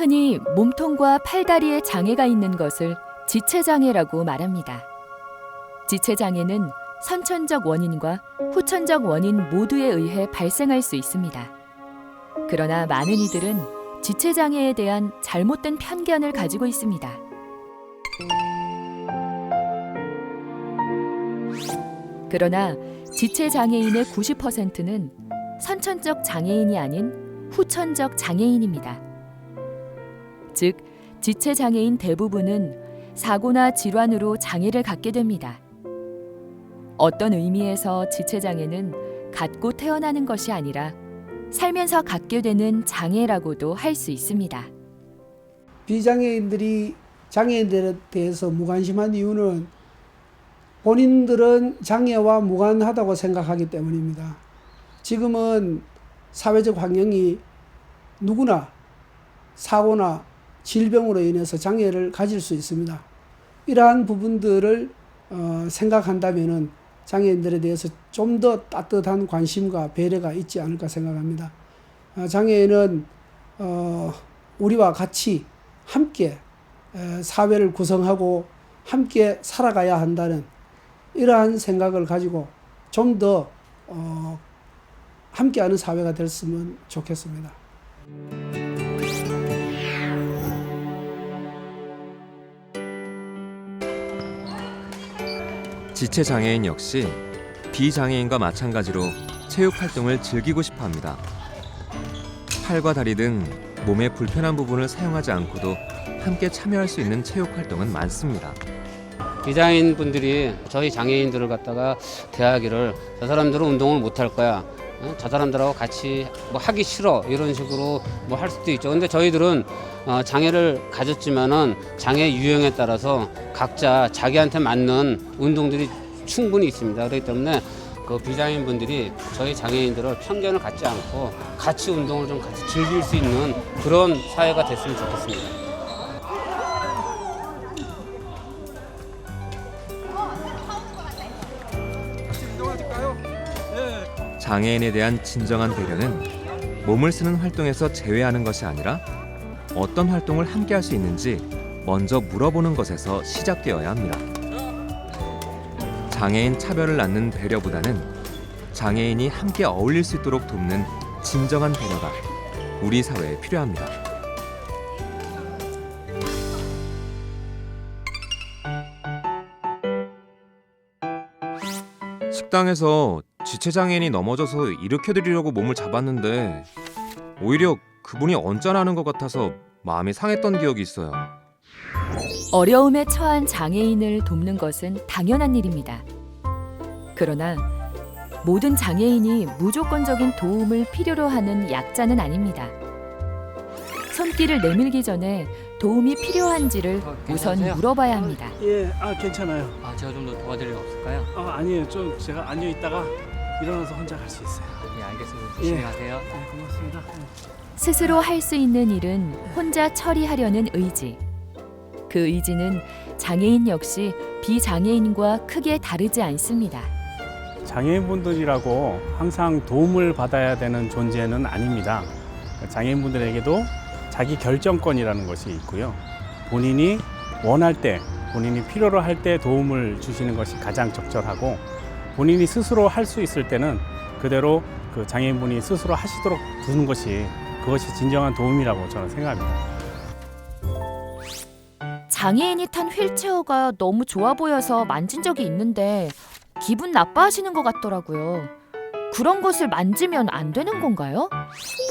흔히 몸통과 팔다리에 장애가 있는 것을 지체장애라고 말합니다. 지체장애는 선천적 원인과 후천적 원인 모두에 의해 발생할 수 있습니다. 그러나 많은 이들은 지체장애에 대한 잘못된 편견을 가지고 있습니다. 그러나 지체장애인의 90%는 선천적 장애인이 아닌 후천적 장애인입니다. 즉, 지체 장애인 대부분은 사고나 질환으로 장애를 갖게 됩니다. 어떤 의미에서 지체 장애는 갖고 태어나는 것이 아니라 살면서 갖게 되는 장애라고도 할 수 있습니다. 비장애인들이 장애인들에 대해서 무관심한 이유는 본인들은 장애와 무관하다고 생각하기 때문입니다. 지금은 사회적 환경이 누구나 사고나 질병으로 인해서 장애를 가질 수 있습니다. 이러한 부분들을 어, 생각한다면은 장애인들에 대해서 좀 더 따뜻한 관심과 배려가 있지 않을까 생각합니다. 어, 장애인은 어, 우리와 같이 함께 에, 사회를 구성하고 함께 살아가야 한다는 이러한 생각을 가지고 좀더 어, 함께하는 사회가 됐으면 좋겠습니다. 지체 장애인 역시 비장애인과 마찬가지로 체육 활동을 즐기고 싶어 합니다. 팔과 다리 등 몸의 불편한 부분을 사용하지 않고도 함께 참여할 수 있는 체육 활동은 많습니다. 비장애인 분들이 저희 장애인들을 갖다가 대하기를 저 사람들은 운동을 못 할 거야. 어? 저 사람들하고 같이 뭐 하기 싫어 이런 식으로 뭐 할 수도 있죠. 근데 저희들은 어, 장애를 가졌지만은 장애 유형에 따라서 각자 자기한테 맞는 운동들이 충분히 있습니다. 그렇기 때문에 그 비장애인 분들이 저희 장애인들을 편견을 갖지 않고 같이 운동을 좀 같이 즐길 수 있는 그런 사회가 됐으면 좋겠습니다. 장애인에 대한 진정한 배려는 몸을 쓰는 활동에서 제외하는 것이 아니라 어떤 활동을 함께 할 수 있는지 먼저 물어보는 것에서 시작되어야 합니다. 장애인 차별을 낳는 배려보다는 장애인이 함께 어울릴 수 있도록 돕는 진정한 배려가 우리 사회에 필요합니다. 식당에서 지체장애인이 넘어져서 일으켜드리려고 몸을 잡았는데 오히려 그분이 언짢아하는 것 같아서 마음이 상했던 기억이 있어요. 어려움에 처한 장애인을 돕는 것은 당연한 일입니다. 그러나 모든 장애인이 무조건적인 도움을 필요로 하는 약자는 아닙니다. 손길을 내밀기 전에 도움이 필요한지를 어, 우선 괜찮으세요? 물어봐야 합니다. 예, 아 괜찮아요. 아, 제가 좀 더 도와드릴 일 없을까요? 아 아니에요, 좀 제가 앉아 있다가 일어나서 혼자 갈 수 있어요. 예, 알겠습니다. 조심히 예. 가세요. 네, 고맙습니다. 스스로 할 수 있는 일은 혼자 처리하려는 의지. 그 의지는 장애인 역시 비장애인과 크게 다르지 않습니다. 장애인분들이라고 항상 도움을 받아야 되는 존재는 아닙니다. 장애인분들에게도 자기 결정권이라는 것이 있고요. 본인이 원할 때, 본인이 필요로 할 때 도움을 주시는 것이 가장 적절하고 본인이 스스로 할 수 있을 때는 그대로 그 장애인분이 스스로 하시도록 두는 것이 그것이 진정한 도움이라고 저는 생각합니다. 장애인이 탄 휠체어가 너무 좋아 보여서 만진 적이 있는데 기분 나빠하시는 것 같더라고요. 그런 것을 만지면 안 되는 건가요?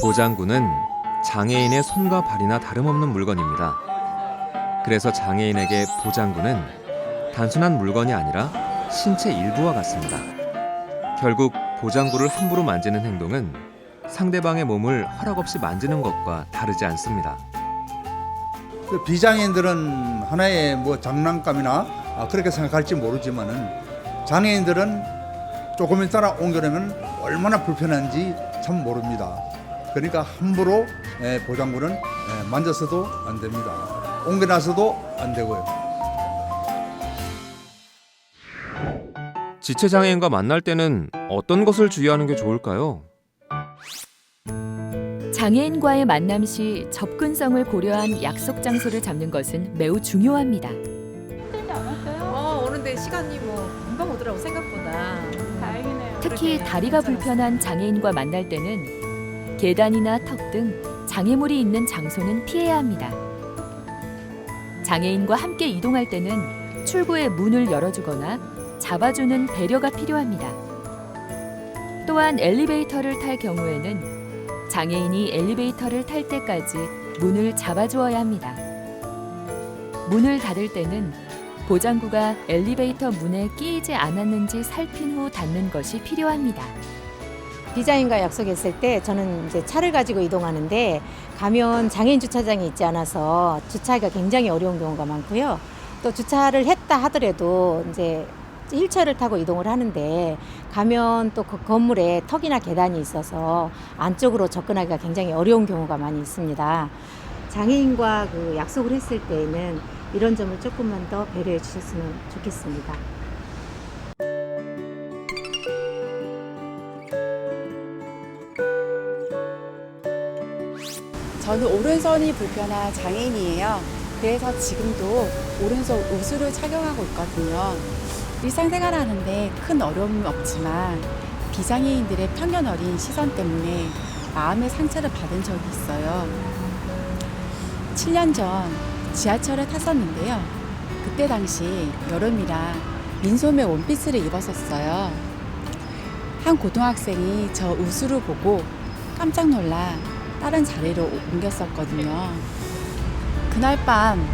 보장구는 장애인의 손과 발이나 다름없는 물건입니다. 그래서 장애인에게 보장구는 단순한 물건이 아니라 신체 일부와 같습니다. 결국 보장구를 함부로 만지는 행동은 상대방의 몸을 허락 없이 만지는 것과 다르지 않습니다. 그 비장애인들은 하나의 뭐 장난감이나 아, 그렇게 생각할지 모르지만은 장애인들은 조금 있다가 옮겨내면 얼마나 불편한지 참 모릅니다. 그러니까 함부로 예, 보장구는 예, 만져서도 안 됩니다. 옮겨놔서도 안 되고요. 지체장애인과 만날 때는 어떤 것을 주의하는 게 좋을까요? 장애인과의 만남 시 접근성을 고려한 약속 장소를 잡는 것은 매우 중요합니다. 어, 오는데 시간이 뭐 금방 오더라고 생각보다. 특히 다리가 불편한 장애인과 만날 때는 계단이나 턱 등 장애물이 있는 장소는 피해야 합니다. 장애인과 함께 이동할 때는 출구의 문을 열어주거나 잡아주는 배려가 필요합니다. 또한 엘리베이터를 탈 경우에는 장애인이 엘리베이터를 탈 때까지 문을 잡아주어야 합니다. 문을 닫을 때는 보장구가 엘리베이터 문에 끼이지 않았는지 살핀 후 닫는 것이 필요합니다. 디자인과 약속했을 때 저는 이제 차를 가지고 이동하는데 가면 장애인 주차장이 있지 않아서 주차하기가 굉장히 어려운 경우가 많고요. 또 주차를 했다 하더라도 이제 휠체어를 타고 이동을 하는데 가면 또 그 건물에 턱이나 계단이 있어서 안쪽으로 접근하기가 굉장히 어려운 경우가 많이 있습니다. 장애인과 그 약속을 했을 때에는 이런 점을 조금만 더 배려해 주셨으면 좋겠습니다. 저는 오른손이 불편한 장애인이에요. 그래서 지금도 오른손 우수를 착용하고 있거든요. 일상생활 하는데 큰 어려움은 없지만 비장애인들의 편견 어린 시선 때문에 마음의 상처를 받은 적이 있어요. 7년 전 지하철을 탔었는데요. 그때 당시 여름이라 민소매 원피스를 입었었어요. 한 고등학생이 저 우수를 보고 깜짝 놀라 다른 자리로 옮겼었거든요. 그날 밤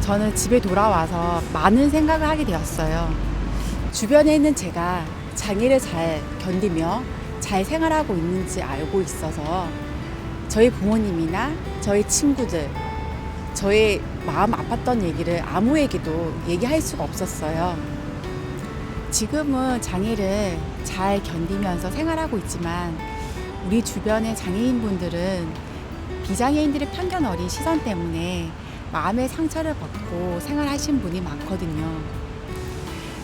저는 집에 돌아와서 많은 생각을 하게 되었어요. 주변에 있는 제가 장애를 잘 견디며 잘 생활하고 있는지 알고 있어서 저희 부모님이나 저희 친구들, 저의 마음 아팠던 얘기를 아무에게도 얘기할 수가 없었어요. 지금은 장애를 잘 견디면서 생활하고 있지만 우리 주변의 장애인분들은 비장애인들의 편견 어린 시선 때문에 마음의 상처를 받고 생활하신 분이 많거든요.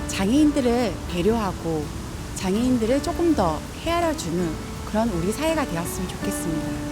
장애인들을 배려하고 장애인들을 조금 더 헤아려 주는 그런 우리 사회가 되었으면 좋겠습니다.